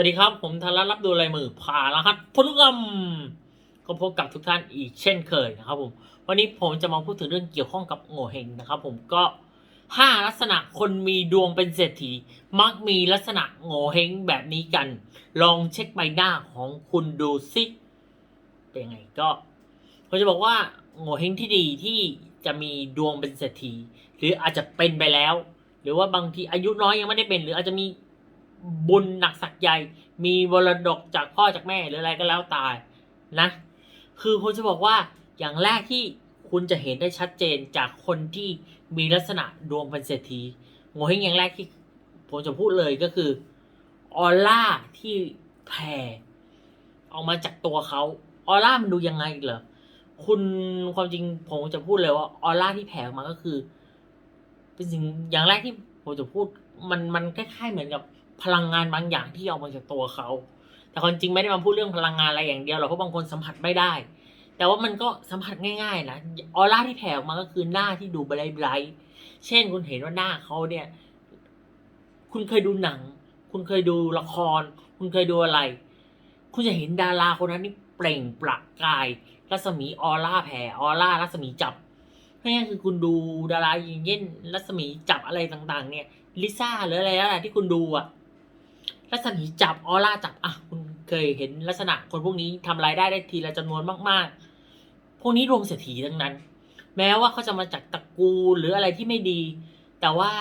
วัสดีครับ ผมธารัตน์รับดูลายมือผ่ารหัสพลุกรรมก็พบกับทุกท่านอีกเช่นเคยนะครับผม วันนี้ผมจะมาพูดถึงเรื่องเกี่ยวข้องกับโง่เฮงนะครับผมก็ห้าลักษณะคนมีดวงเป็นเศรษฐี มักมีลักษณะโง่เฮงแบบนี้กัน ลองเช็คใบหน้าของคุณดูสิเป็นไงก็ผมจะบอกว่าโง่เฮงที่ดีที่จะมีดวงเป็นเศรษฐี หรืออาจจะเป็นไปแล้ว หรือว่าบางทีอายุน้อยยังไม่ได้เป็น หรืออาจจะมี บุญหนักสักใหญ่ มีวรดกจากพ่อจากแม่หรืออะไรก็แล้วแตายนะ คือผมจะบอกว่าอย่างแรกที่คุณจะเห็นได้ชัดเจนจากคนที่มีลักษณะดวงเป็นเศรษฐีโงเฮงอย่างแรกที่ผมจะพูดเลยก็คือออร่าที่แผ่ออกมาจากตัวเขาออร่ามันดูยังไงเหรอคุณความจริงผมจะพูดเลยว่าออร่าที่แผ่ออกมาก็คือ เป็นสิ่งอย่างแรกที่ผมจะพูดมันมันคล้ายๆเหมือนกับ พลังงานบางอย่างที่ออกมาจากตัวเขา แต่ความจริงไม่ได้มาพูดเรื่องพลังงานอะไรอย่างเดียวหรอกเพราะบางคนสัมผัสไม่ได้ แต่ว่ามันก็สัมผัสง่าย ๆ นะออร่าที่แผ่ออกมาก็คือหน้าที่ดูไบรท์เช่นคุณเห็นว่าหน้าเขาเนี่ย คุณเคยดูหนัง คุณเคยดูละคร คุณเคยดูอะไร คุณจะเห็นดาราคนนั้นนี่เปล่งประกายรัศมีออร่าแผ่ออร่ารัศมีจับนั่นคือคุณดูดาราย่างเช่นรัศมีจับอะไรต่างๆ เนี่ยลิซ่าหรืออะไรแล้วแหละที่คุณดูอะ รัศมีจับออร่าจับอะคุณเคยเห็นลักษณะคนพวกนี้ทำรายได้ได้ทีละจำนวนมาก ๆ พวกนี้ดวงเศรษฐีทั้งนั้น แม้ว่าเขาจะมาจากตระกูลหรืออะไรที่ไม่ดี แต่ว่า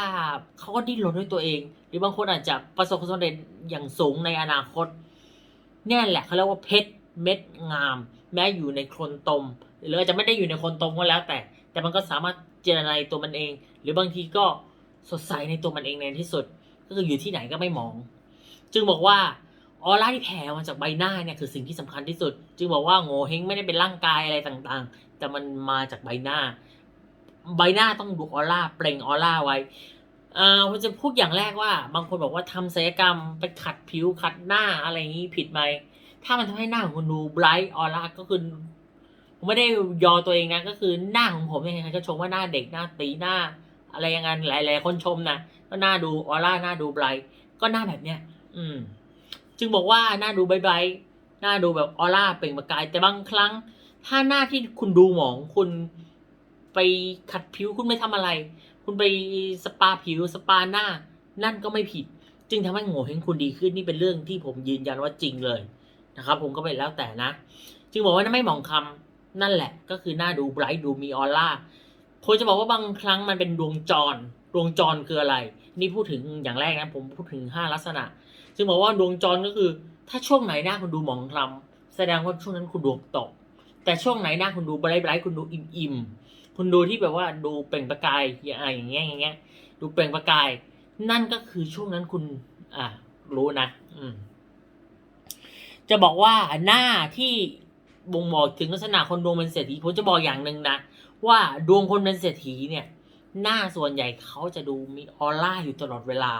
เขาก็ดิ้นรนด้วยตัวเอง หรือบางคนอาจจะประสบความสำเร็จอย่างสูงในอนาคตเนี่ยแหละเขาเรียกว่าเพชรเม็ดงาม แม้อยู่ในโคลนตม หรืออาจจะไม่ได้อยู่ในโคลนตมก็แล้วแต่ แต่มันก็สามารถเจรนายตัวมันเอง หรือบางทีก็สดใสในตัวมันเองในที่สุด ก็คืออยู่ที่ไหนก็ไม่มอง จึงบอกว่าออร่าที่แผ่มาจากใบหน้าเนี่ยคือสิ่งที่สำคัญที่สุด จึงบอกว่าโง่เฮงไม่ได้เป็นร่างกายอะไรต่างๆ แต่มันมาจากใบหน้า ใบหน้าต้องดูออร่าเปล่งออร่าไว้อ่าผมจะพูดอย่างแรกว่า บางคนบอกว่าทำศัลยกรรมไปขัดผิวขัดหน้าอะไรอย่างนี้ผิดไหมถ้ามันทำให้หน้าของคุณดูไบรท์ออร่าก็คือผมไม่ได้ยอตัวเองนะก็คือหน้าของผมเนี่ยใครก็ชมว่าหน้าเด็กหน้าตีหน้า อะไรอย่างนั้นหลาย ๆ คนชมนะก็หน้าดูออร่าหน้าดูไบรท์ก็หน้าแบบเนี้ย อืม จึงบอกว่าหน้าดูไบรท์หน้าดูแบบออร่าเปล่งประกาย แต่บางครั้ง ถ้าหน้าที่คุณดูหมองคุณไปขัดผิวคุณไม่ทำอะไร คุณไปสปาผิวสปาหน้า นั่นก็ไม่ผิด จึงทำให้โง่เฮงคุณดีขึ้นนี่เป็นเรื่องที่ผมยืนยันว่าจริงเลยนะครับ ผมก็ไม่แล้วแต่นะ จึงบอกว่าไม่หมองคำนั่นแหละ ก็คือหน้าดูไบรท์ดูมีออร่าผมจะบอกว่าบางครั้งมันเป็นดวงจร ดวงจรคืออะไร นี่พูดถึงอย่างแรกนะ ผมพูดถึงห้าลักษณะ จึงบอกว่าดวงจรก็คือ ถ้าช่วงไหนหน้าคุณดูหมองคล้ำแสดงว่าช่วงนั้นคุณดวงตก แต่ช่วงไหนหน้าคุณดูไบรท์ไบรท์คุณดูอิ่มอิ่มๆคุณดูที่แบบว่าดูเปล่งประกายอย่างเงี้ยอย่างเงี้ย ดูเปล่งประกาย นั่นก็คือช่วงนั้นคุณ อ่ารู้นะ อืม จะบอกว่าหน้าที่บ่งบอกถึงลักษณะคนดวงเป็นเศรษฐีผมจะบอกอย่างหนึ่งนะว่าดวงคนเป็นเศรษฐีเนี่ย หน้าส่วนใหญ่เขาจะดูมีออร่าอยู่ตลอดเวลา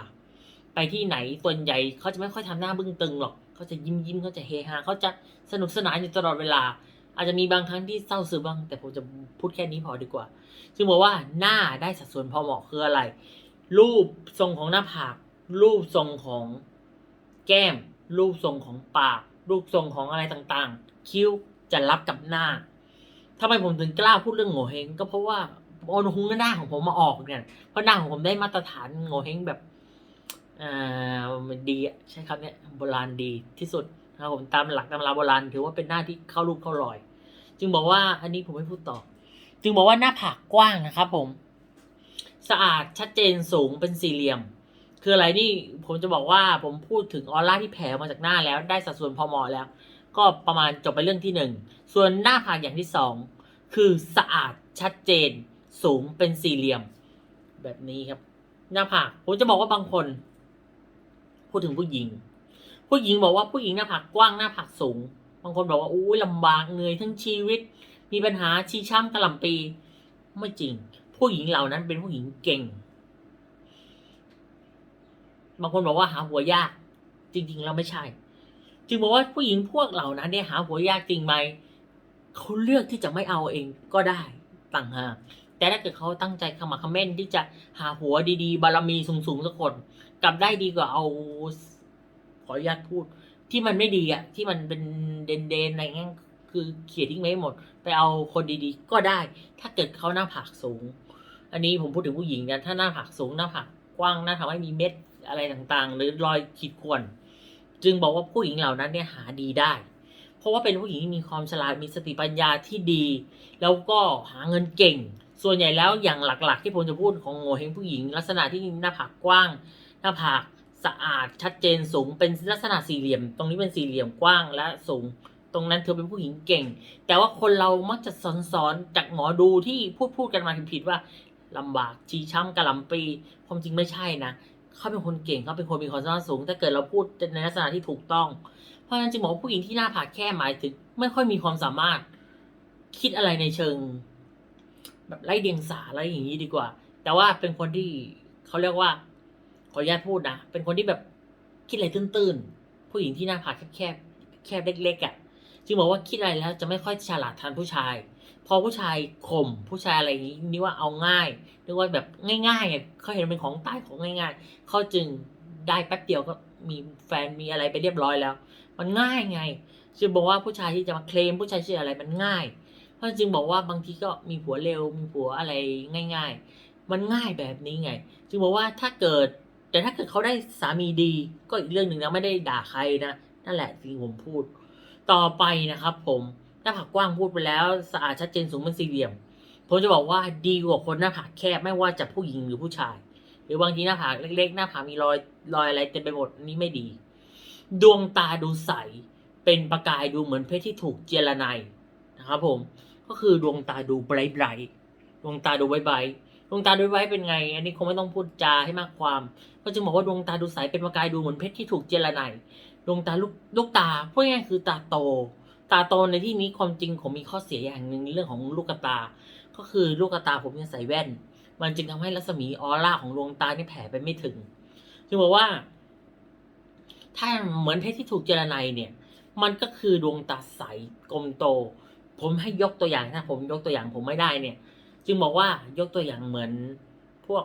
ไปที่ไหนส่วนใหญ่เขาจะไม่ค่อยทำหน้าบึ้งตึงหรอกเขาจะยิ้มยิ้มเขาจะเฮฮาเขาจะสนุกสนานอยู่ตลอดเวลา อาจจะมีบางครั้งที่เศร้าซึมบ้าง แต่ผมจะพูดแค่นี้พอดีกว่า ซึ่งบอกว่าหน้าได้สัดส่วนพอเหมาะคืออะไร รูปทรงของหน้าผาก รูปทรงของแก้ม รูปทรงของปาก รูปทรงของอะไรต่างๆ คิ้วจะรับกับหน้าทำไมผมถึงกล้าพูดเรื่องโง่เฮงก็เพราะว่าโอนหุงหน้าของผมมาออกเนี่ยเพราะหน้าของผมได้มาตรฐานโง่เฮงแบบ ดีใช่ครับเนี่ยโบราณดีที่สุดนะครับผมตามหลักตำราโบราณถือว่าเป็นหน้าที่เข้ารูปเข้ารอย จึงบอกว่าอันนี้ผมไม่พูดต่อ จึงบอกว่าหน้าผากกว้างนะครับผม สะอาดชัดเจนสูงเป็นสี่เหลี่ยม คืออะไรนี่ผมจะบอกว่าผมพูดถึงออร่าที่แผ่มาจากหน้าแล้วได้สัดส่วนพอเหมาะแล้ว ก็ประมาณจบไปเรื่องที่หนึ่งส่วนหน้าผากอย่างที่สองคือสะอาดชัดเจน สูงเป็นสี่เหลี่ยม แบบนี้ครับ หน้าผากผมจะบอกว่าบางคน พูดถึงผู้หญิง ผู้หญิงบอกว่าผู้หญิงหน้าผากกว้างหน้าผากสูง บางคนบอกว่าอู้ยลำบากเหนื่อยทั้งชีวิต มีปัญหาชีช้ำกระหล่ำปีไม่จริง ผู้หญิงเหล่านั้นเป็นผู้หญิงเก่ง บางคนบอกว่าหาหัวยาก จริง ๆ แล้วไม่ใช่ จึงบอกว่าผู้หญิงพวกเหล่านั้นเนี่ยหาหัวยากจริงไหมเขาเลือกที่จะไม่เอาเองก็ได้ต่างหาก แต่ถ้าเกิดเขาตั้งใจขมักขม้นที่จะหาหัวดีๆ บารมีสูงๆสักคน กลับได้ดีกว่าเอาขออนุญาตพูด ที่มันไม่ดีอะ ที่มันเป็นเดนเดนๆอะไรเงี้ยคือเขียนทิ้งไว้ห้หมด ไปเอาคนดีๆ ก็ได้ ถ้าเกิดเขาหน้าผากสูง อันนี้ผมพูดถึงผู้หญิงนะถ้าหน้าผากสูงหน้าผากกว้างหน้าผากไม่มีเม็ดอะไรต่างๆ หรือรอยขีดข่วน จึงบอกว่าผู้หญิงเหล่านั้นเนี่ยหาดีได้ เพราะว่าเป็นผู้หญิงที่มีความฉลาดมีสติปัญญาที่ดี แล้วก็หาเงินเก่ง ส่วนใหญ่แล้วอย่างหลักๆ ที่ผมจะพูดของโงเฮงผู้หญิง ลักษณะที่หน้าผากกว้าง หน้าผากสะอาดชัดเจนสูงเป็นลักษณะสี่เหลี่ยม ตรงนี้เป็นสี่เหลี่ยมกว้างและสูง ตรงนั้นเธอเป็นผู้หญิงเก่ง แต่ว่าคนเรามักจะสอนสอนๆจากหมอดูที่พูดพูดกันมาผิดๆว่าลำบากชีช้ำกระลำปีความจริงไม่ใช่นะเขาเป็นคนเก่งเขาเป็นคนมีความสามารถสูง ถ้าเกิดเราพูดในลักษณะที่ถูกต้อง เพราะฉะนั้นจึงบอกผู้หญิงที่หน้าผากแค่หมายถึง ไม่ค่อยมีความสามารถ คิดอะไรในเชิง แบบไล่เดียงสาอะไรอย่างนี้ดีกว่า แต่ว่าเป็นคนที่เขาเรียกว่า ขออนุญาตพูดนะ เป็นคนที่แบบคิดอะไรตื้นๆ ผู้หญิงที่หน้าผากแคบๆแคบเล็กๆอะ่ะจึงบอกว่าคิดอะไรแล้วจะไม่ค่อยฉลาดทันผู้ชาย พอผู้ชายข่มผู้ชายอะไรอย่างนี้นี่ว่าเอาง่ายนึกว่าแบบง่ายๆอะเขาเห็นเป็นของตายของง่าย ๆเขาจึงได้แป๊บเดียวก็มีแฟนมีอะไรไปเรียบร้อยแล้ว มันง่ายไงจึงบอกว่าผู้ชายที่จะมาเคลมผู้ชายชื่ออะไรมันง่าย เพราะจึงบอกว่าบางทีก็มีผัวเร็วมีผัวอะไรง่าย ๆ มันง่ายแบบนี้ไง จึงบอกว่าถ้าเกิด แต่ถ้าเกิดเขาได้สามีดี ก็อีกเรื่องหนึ่งนะไม่ได้ด่าใครนะนั่นแหละสิ่งที่ผมพูด ต่อไปนะครับ ผมหน้าผากกว้างพูดไปแล้วสะอาดชัดเจนสูงเป็นสี่เหลี่ยมผมจะบอกว่าดีกว่าคนหน้าผากแคบไม่ว่าจะผู้หญิงหรือผู้ชาย หรือบางทีหน้าผากเล็ก ๆ หน้าผากมีรอยรอยอะไรเต็มไปหมดนนี้ไม่ดี ดวงตาดูใส เป็นประกายดูเหมือนเพชรที่ถูกเจรไนนะครับผม ก็คือดวงตาดูไบรท์ๆดวงตาดูไบรท์ๆดวงตาดูไบรท์เป็นไง อันนี้คงไม่ต้องพูดจาให้มากความ ก็จึงบอกว่าดวงตาดูใสเป็นประกายดูเหมือนเพชรที่ถูกเจรไนดวงตาลูกลูกตาพูดง่ายคือตาโต ตาโตในที่นี้ความจริงผมมีข้อเสียอย่างหนึ่งในเรื่องของลูกตา ก็คือลูกตาผมยังใส่แว่น มันจึงทำให้รัศมีออร่าของดวงตานี่แผ่ไปไม่ถึง จึงบอกว่า ถ้าเหมือนเพชรที่ถูกเจรไนเนี่ย มันก็คือดวงตาใสกลมโต ผมให้ยกตัวอย่างถ้าผมยกตัวอย่างผมไม่ได้เนี่ย จึงบอกว่ายกตัวอย่างเหมือนพวก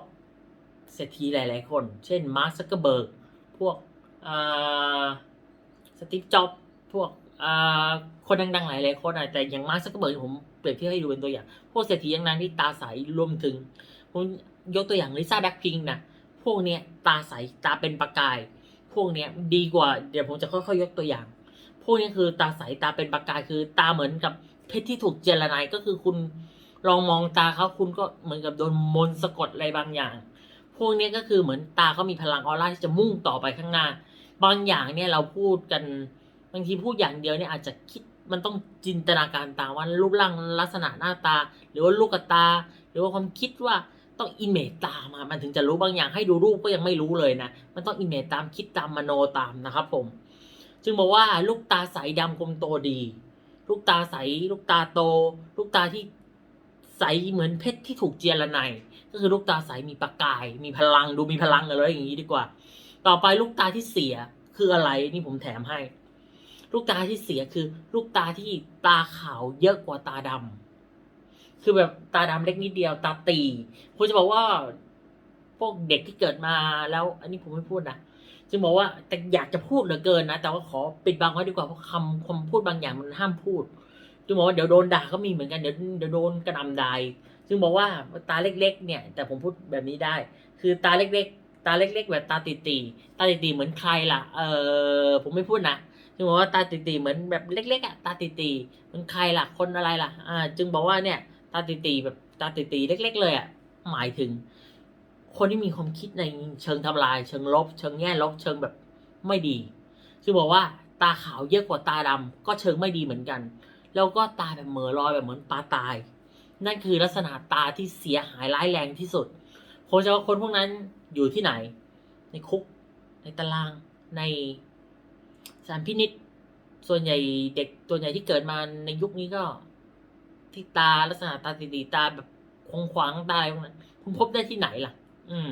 เศรษฐีหลาย ๆ คน เช่นมาร์คซักเกอร์เบิร์กพวกสตีฟจ็อบพวกคนดัง ๆ หลายๆคนอะแต่อย่างมาร์คซักเกอร์เบิร์กผมเปรียบเทียบให้ดูเป็นตัวอย่าง พวกเศรษฐีอย่างนั้นที่ตาใสรวมถึงผมยกตัวอย่างลิซ่าแบ็คพิงนะพวกเนี้ยตาใสตาเป็นประกาย พวกเนี้ยดีกว่าเดี๋ยวผมจะค่อยๆยกตัวอย่าง พวกนี้คือตาใสตาเป็นประกายคือตาเหมือนกับ เพชรที่ถูกเจรไนก็คือคุณลองมองตาเขาคุณก็เหมือนกับโดนมนต์สะกดอะไรบางอย่าง พวกนี้ก็คือเหมือนตาเขามีพลังออร่าที่จะมุ่งต่อไปข้างหน้า บางอย่างเนี่ยเราพูดกันบางทีพูดอย่างเดียวเนี่ยอาจจะคิดมันต้องจินตนาการตามว่ารูปร่างลักษณะหน้าตา หรือว่าลูกตา หรือว่าความคิดว่าต้องอินเมจตามมามันถึงจะรู้บางอย่างให้ดูรูปก็ยังไม่รู้เลยนะ มันต้องอินเมจตามคิดตามมโนตามนะครับผม จึงบอกว่าลูกตาใสดำกลมโตดี ลูกตาใส ลูกตาโต ลูกตาที่ใสเหมือนเพชรที่ถูกเจียระไนก็คือลูกตาใสมีประกาย มีพลังดูมีพลังอะไรอย่างนี้ดีกว่า ต่อไปลูกตาที่เสียคืออะไรนี่ผมแถมให้ ลูกตาที่เสียคือ ลูกตาที่ตาขาวเยอะกว่าตาดำคือแบบตาดำเล็กนิดเดียว ตาตีผมจะบอกว่าพวกเด็กที่เกิดมาแล้ว อันนี้ผมไม่พูดนะ จึงบอกว่าแต่อยากจะพูดเหลือเกินนะ แต่ว่าขอปิดบังไว้ดีกว่าเพราะคำคำพูดบางอย่างมันห้ามพูดจึงบอกว่าเดี๋ยวโดนด่าก็มีเหมือนกันเดี๋ยวเดี๋ยวโดนกระนำด่าอีกจึงบอกว่าตาเล็ก ๆ เนี่ย แต่ผมพูดแบบนี้ได้ คือตาเล็ก ๆ ตาเล็ก ๆ แบบตาตีตีตาตีตีเหมือนใครล่ะ เออผมไม่พูดนะจึงบอกว่าตาตีตีเหมือนแบบเล็กๆอะตาตีตีเหมือนใครล่ะคนอะไรล่ะ อ่า จึงบอกว่าเนี่ย ตาตีตีแบบตาตีตีเล็ก ๆ เลยอะหมายถึง คนที่มีความคิดในเชิงทำลาย เชิงลบ เชิงแง่ลบ เชิงแบบไม่ดี คือบอกว่าตาขาวเยอะกว่าตาดำก็เชิงไม่ดีเหมือนกัน แล้วก็ตาแบบเหม่อลอยแบบเหมือนปลาตาย นั่นคือลักษณะตาที่เสียหายร้ายแรงที่สุดผมจะว่าคนพวกนั้นอยู่ที่ไหน ในคุก ในตาราง ในสารพินิษส่วนใหญ่เด็กตัวใหญ่ที่เกิดมาในยุคนี้ก็ ที่ตาลักษณะตาตีๆตาแบบคงขวางตาอะไรพวกนั้น คุณพบได้ที่ไหนล่ะ อืม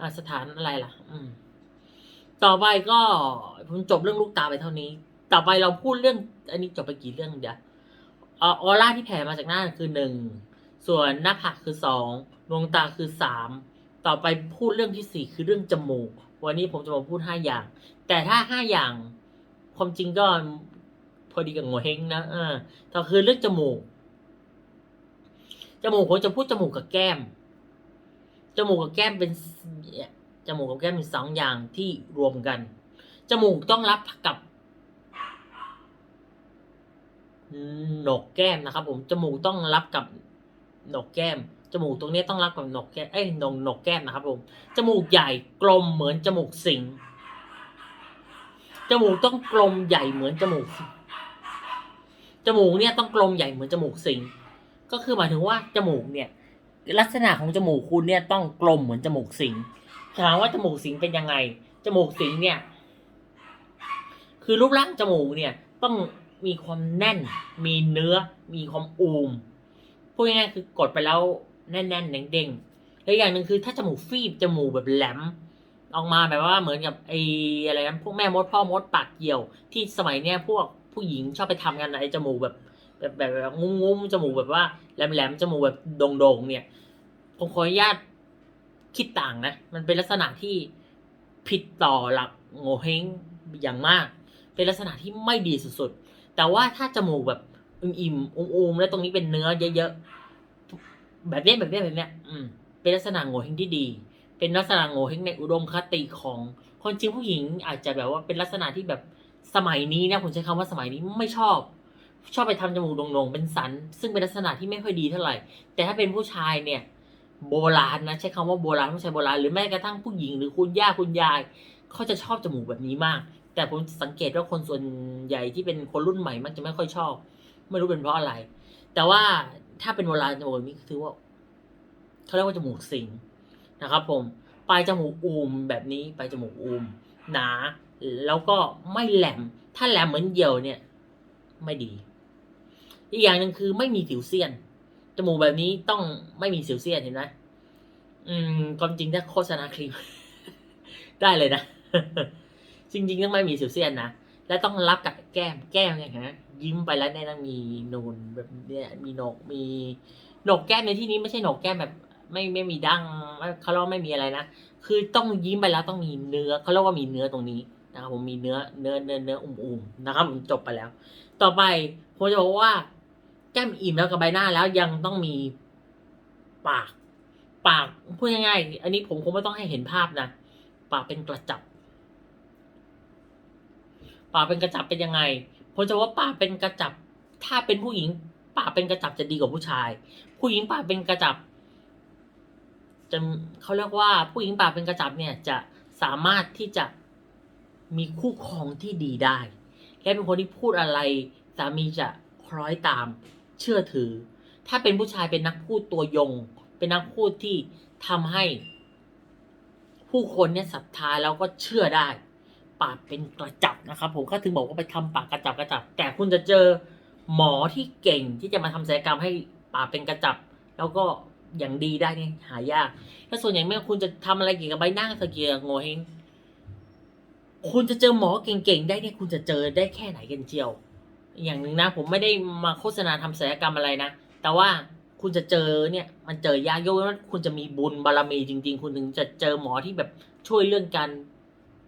อ่าสถานอะไรล่ะ อืม ต่อไปก็ผมจบเรื่องลูกตาไปเท่านี้ ต่อไปเราพูดเรื่อง อันนี้จบไปกี่เรื่องเดี๋ยวออร่าที่แผ่มาจากหน้าคือหนึ่ง ส่วนหน้าผากคือสองดวงตาคือสาม ต่อไปพูดเรื่องที่สี่คือเรื่องจมูก วันนี้ผมจะมาพูดห้าอย่าง แต่ถ้าห้าอย่าง ความจริงก็พอดีกับโงเฮงนะเออก็คือเรื่องจมูก จมูกผมจะพูดจมูกกับแก้ม จมูกกับแก้มเป็นจมูกกับแก้มเป็นสองอย่างที่รวมกัน จมูกต้องรับกับหนกแก้มนะครับ ผมจมูกต้องรับกับหนกแก้มจมูกตรงนี้ต้องรับกับหนกแก้มเอ้ยหนกหนกแก้มนะครับผมจมูกใหญ่กลมเหมือนจมูกสิงจมูกต้องกลมใหญ่เหมือนจมูก จมูกเนี่ยต้องกลมใหญ่เหมือนจมูกสิงก็คือหมายถึงว่าจมูกเนี่ย ลักษณะของจมูกคุณเนี่ยต้องกลมเหมือนจมูกสิงถามว่าจมูกสิงเป็นยังไง จมูกสิงเนี่ย คือรูปร่างจมูกเนี่ยต้องมีความแน่น มีเนื้อ มีความอูมพูดง่ายๆคือกดไปแล้วแน่นๆเด้งๆแล้วอย่างหนึ่งคือถ้าจมูกฟีบจมูกแบบแหลมออกมาแบบว่าเหมือนกับไอ้อะไรนะพวกแม่มดพ่อมดปากเกี่ยว ที่สมัยเนี้ยพวกผู้หญิงชอบไปทำกันนะไอ้จมูกแบบ แบบแบบแบบงุ้มๆจมูกแบบว่าแหลมๆจมูกแบบโด่งๆเนี่ยผมขออนุญาตคิดต่างนะ มันเป็นลักษณะที่ผิดต่อหลักโงเฮงอย่างมาก เป็นลักษณะที่ไม่ดีสุดๆ แต่ว่าถ้าจมูกแบบอิ่มๆอุ้มๆแล้วตรงนี้เป็นเนื้อเยอะๆ แบบเนี้แบบเนี้แบบนี้อืม เป็นลักษณะโงเฮงที่ดี เป็นลักษณะโงเฮงในอุดมคติของคนจริงผู้หญิงอาจจะแบบว่าเป็นลักษณะที่แบบสมัยนี้นะผมใช้คำว่าสมัยนี้ไม่ชอบ ชอบไปทำจมูกโด่งๆ เป็นสัน ซึ่งเป็นลักษณะที่ไม่ค่อยดีเท่าไหร่ แต่ถ้าเป็นผู้ชายเนี่ย โบราณนะใช้คำว่าโบราณผู้ชายโบราณหรือแม้กระทั่งผู้หญิงหรือคุณย่าคุณยายเขาจะชอบจมูกแบบนี้มาก แต่ผมสังเกตว่าคนส่วนใหญ่ที่เป็นคนรุ่นใหม่มักจะไม่ค่อยชอบ ไม่รู้เป็นเพราะอะไร แต่ว่าถ้าเป็นโบราณจมูกแบบนี้ถือว่าเขาเรียกว่าจมูกสิงนะครับ ผมปลายจมูกอูมแบบนี้ปลายจมูกอูมหนา แล้วก็ไม่แหลม ถ้าแหลมเหมือนเหยี่ยวเนี่ย ไม่ดี อีกอย่างหนึ่งคือไม่มีสิวเซียน จมูกแบบนี้ต้องไม่มีสิวเซียนเห็นไหมอืมความจริงถ้าโฆษณาครีม ได้เลยนะ จริง ๆ ต้องไม่มีสิวเซียนนะ และต้องรับกับแก้ม แก้มเนี่ยฮะ ยิ้มไปแล้วเนี่ยต้องมีนูนแบบเนี่ยมีโหนก มีโหนกแก้มในที่นี้ไม่ใช่โหนกแก้มแบบ ไม่ไม่มีดั้งเขาเรียกว่าไม่มีอะไรนะ คือต้องยิ้มไปแล้วต้องมีเนื้อเขาเรียกว่ามีเนื้อตรงนี้นะครับผมมีเนื้อเนื้อเนื้อเนื้ออุ่มๆนะครับผมจบไปแล้ว ต่อไปผมจะบอกว่า แก้มอิ่มแล้วกับใบหน้าแล้วยังต้องมีปาก ปากพูดง่ายๆอันนี้ผมคงไม่ต้องให้เห็นภาพนะปากเป็นกระจับ ปากเป็นกระจับเป็นยังไงผมจะว่าปากเป็นกระจับ ถ้าเป็นผู้หญิง ปากเป็นกระจับจะดีกว่าผู้ชาย ผู้หญิงปากเป็นกระจับจะเขาเรียกว่าผู้หญิงปากเป็นกระจับเนี่ยจะสามารถที่จะมีคู่ครองที่ดีได้ และเป็นคนที่พูดอะไรสามีจะคล้อยตาม เชื่อถือ ถ้าเป็นผู้ชายเป็นนักพูดตัวยง เป็นนักพูดที่ทำให้ ผู้คนเนี่ยศรัทธาแล้วก็เชื่อได้ ปากเป็นกระจับนะครับ ผมก็ถึงบอกว่าไปทำปากกระจับกระจับ แต่คุณจะเจอหมอที่เก่งที่จะมาทำศัลยกรรมให้ปากเป็นกระจับ แล้วก็อย่างดีได้เนี่ยหายากถ้าส่วนใหญ่เมื่อคุณจะทำอะไรเกี่ยวกับใบหน้าเกียวกับโงเฮงคุณจะเจอหมอเก่งๆได้เนี่ยคุณจะเจอได้แค่ไหนกันเจียว อย่างหนึ่งนะผมไม่ได้มาโฆษณาทำศัลยกรรมอะไรนะ แต่ว่าคุณจะเจอเนี่ยมันเจอยากโยกว่าคุณจะมีบุญบารมีจริง ๆ คุณถึงจะเจอหมอที่แบบช่วยเรื่องการ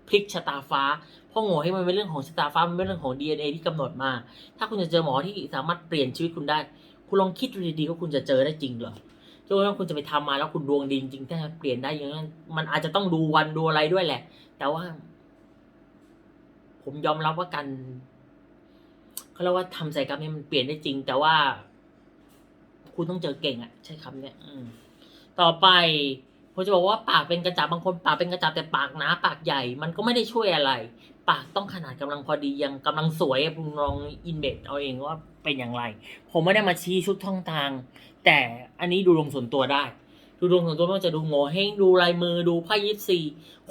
พลิกชะตาฟ้า เพราะโง่ให้มันเป็นเรื่องของชะตาฟ้ามันเป็นเรื่องของ DNA ที่กำหนดมา ถ้าคุณจะเจอหมอที่สามารถเปลี่ยนชีวิตคุณได้ คุณลองคิดดูดีๆว่าคุณจะเจอได้จริงเหรอจนว่าคุณจะไปทำมาแล้วคุณดวงดีจริงๆถ้าเปลี่ยนได้อย่างนั้นมันอาจจะต้องดูวันดูอะไรด้วยแหละ แต่ว่า ผมยอมรับว่าการ เขาเรียกว่าทำศัลยกรรมนี่มันเปลี่ยนได้จริง แต่ว่า คุณต้องเจอเก่งอะใช้คำเนี้ยอืมต่อไปผมจะบอกว่าปากเป็นกระจับบางคนปากเป็นกระจับแต่ปากหนาปากใหญ่ มันก็ไม่ได้ช่วยอะไร ปากต้องขนาดกำลังพอดียังกำลังสวยคุณลองอินเบตเอาเองว่าเป็นอย่างไร ผมไม่ได้มาชี้ชุดท่องทาง แต่อันนี้ดูดวงส่วนตัวได้ ดูดวงส่วนตัวม่ว่าจะดูโงเฮงดูลายมือดูไพ่ยิปซี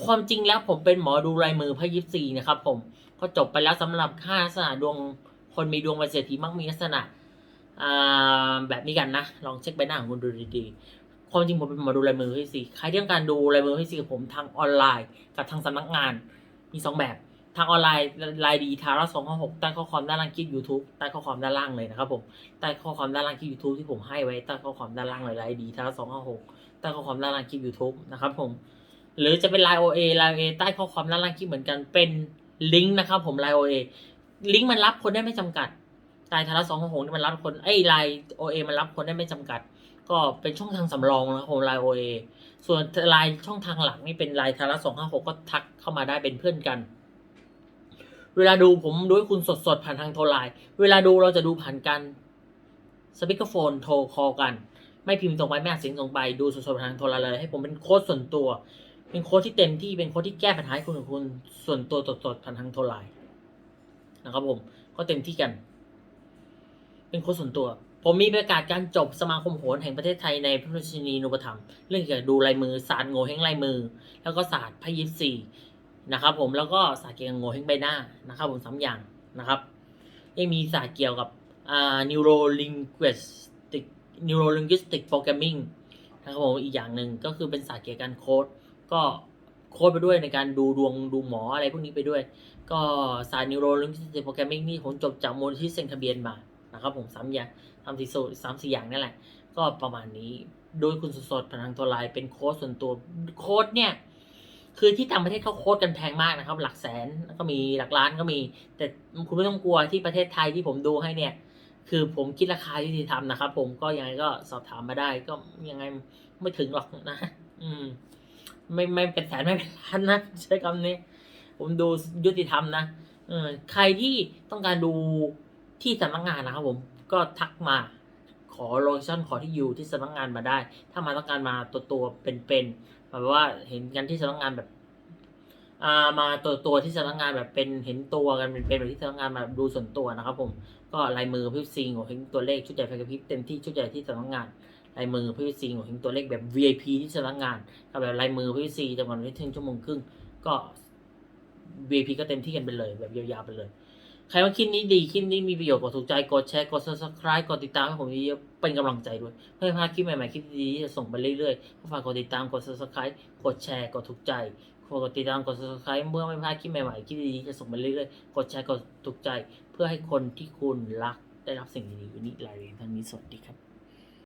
ความจริงแล้วผมเป็นหมอดูลายมือไพ่ยิปซีนะครับ ผมก็จบไปแล้วสำหรับค่าลักษณะดวง คนมีดวงเป็นเศรษฐีมักมีลักษณะแบบนี้กันนะ ลองเช็คใบหน้าของคุณดูดีๆความจริงผมเป็นหมอดูลายมือไพ่ยิปซีใครที่ต้องการดูลายมือไพ่ยิปซีกับผมทางออนไลน์ กับทางสำนักงาน มีสองแบบทางออนไลน์ลน์ดีทาร่าสองห้าหกใต้ข้อความด้านล่างคลิป YouTube ใต้ข้อความด้านล่างเลยนะครับผมใต้ข้อความด้านล่างคลิป YouTube ที่ผมให้ไว้ใต้ข้อความด้านล่างเลยลน์ดีทาร่าสองห้าหกใต้ข้อความด้านล่างคลิป YouTube นะครับผมหรือจะเป็น Line OA Line OA ใต้ข้อความด้านล่างคลิปเหมือนกันเป็นลิงก์นะครับผม Line OA ลิงก์มันรับคนได้ไม่จำกัดลน์ทาระสองของหงนี่มันรับคนไอ้ลน์โอเอมันรับคนได้ไม่จำกัด ก็เป็นช่องทางสำรองนะครับผมไลน์โอเอส่วนลน์ช่องทางหลักนี่เป็นลน์ทาระสองห้าหกก็ทักเข้ามาได้เป็นเพื่อนกัน เวลาดูผมดูให้คุณสดๆผ่านทางโทรไลน์เวลาดูเราจะดูผ่านการสปีกเกอร์โฟนโทรคอลกัน ไม่พิมพ์ตรงไปไม่อัดเสียงตรงไปดูสดๆผ่านทางโทรไลน์เลยให้ผมเป็นโค้ดส่วนตัว เป็นโค้ดที่เต็มที่เป็นโค้ดที่แก้ปัญหาให้คุณของคุณส่วนตัวสดๆผ่านทางโทรไลน์ นะครับผมก็เต็มที่กัน เป็นโค้ดส่วนตัว ผมมีประกาศการจบสมาคมโหรแห่งประเทศไทยในพระราชินีนุปถัมภ์เรื่องเกี่ยวกับดูลายมือศาสตร์โง่เฮงลายมือ แล้วก็ศาสตร์พยิปซีนะครับ ผมแล้วก็ศาสตร์เกี่ยวกับโง่เฮงใบหน้านะครับ ผมสามอย่างนะครับยังมีศาสตร์เกี่ยวกับอ่า neuro linguistic neuro linguistic programming นะครับผมอีกอย่างหนึ่งก็คือเป็นศาสตร์เกี่ยวกับการโค้ดก็ โค้ดไปด้วยในการดูดวงดูหมออะไรพวกนี้ไปด้วย ก็ศาสตร์ neuro linguistic programming นี่ผมจบจากมูลที่เซ็นทะเบียนมานะครับผมสามอย่างสามสี่สูตรสามสี่อย่างนั่นแหละ ก็ประมาณนี้ โดยคุณสดๆผ่านทางตัวไลน์เป็นโค้ดส่วนตัวโค้ดเนี่ย คือที่ต่างประเทศเขาโค้ดกันแพงมากนะครับ หลักแสนแล้วก็มีหลักล้านก็มี แต่คุณไม่ต้องกลัวที่ประเทศไทยที่ผมดูให้เนี่ย คือผมคิดราคายุติธรรมนะครับ ผมก็ยังไงก็สอบถามมาได้ก็ยังไงไม่ถึงหรอกนะ อืม ไม่ไม่เป็นแสนไม่เป็นล้านนะใช้คำนี้ ผมดูยุติธรรมนะเออใครที่ต้องการดูที่สำนักงานนะครับผมก็ทักมาขอโลเคชั่นขอที่อยู่ที่สำนักงานมาได้ ถ้ามาต้องการมาตัวตัวเป็นๆแบบว่าเห็นกันที่สำนักงานแบบอ่ามาตัวตัวที่สำนักงานแบบเป็นเห็นตัวกันเป็นเป็นแบบที่สำนักงานแบบดูส่วนตัวนะครับผมก็ลายมือพิซซิงหัวเห็นตัวเลขชุดใหญ่ไฟกระพริบเต็มที่ชุดใหญ่ที่สำนักงาน ลายมือพิซซิงหัวเห็นตัวเลขแบบ VIP ที่สำนักงานกับแบบลายมือพิซซีจำนวนไม่ถึงชั่วโมงครึ่งก็ VIP ก็เต็มที่กันไปเลย แบบยาวๆไปเลย ใครว่าคลิปนี้ดีคลิปนี้มีประโยชน์กดถูกใจกดแชร์กด subscribe กดติดตามให้ผมเยอะๆเป็นกำลังใจด้วยเพื่อพาคลิปใหม่ๆคลิปดีๆจะส่งไปเรื่อยๆก็ฝากกดติดตามกด subscribe กดแชร์กดถูกใจกดติดตามกด subscribe เมื่อไม่พลาดคลิปใหม่ๆคลิปดีๆจะส่งไปเรื่อยๆกดแชร์กดถูกใจ เพื่อให้คนที่คุณรักได้รับสิ่งดีๆวันนี้ลาเรียนท่านนี้สวัสดีครับ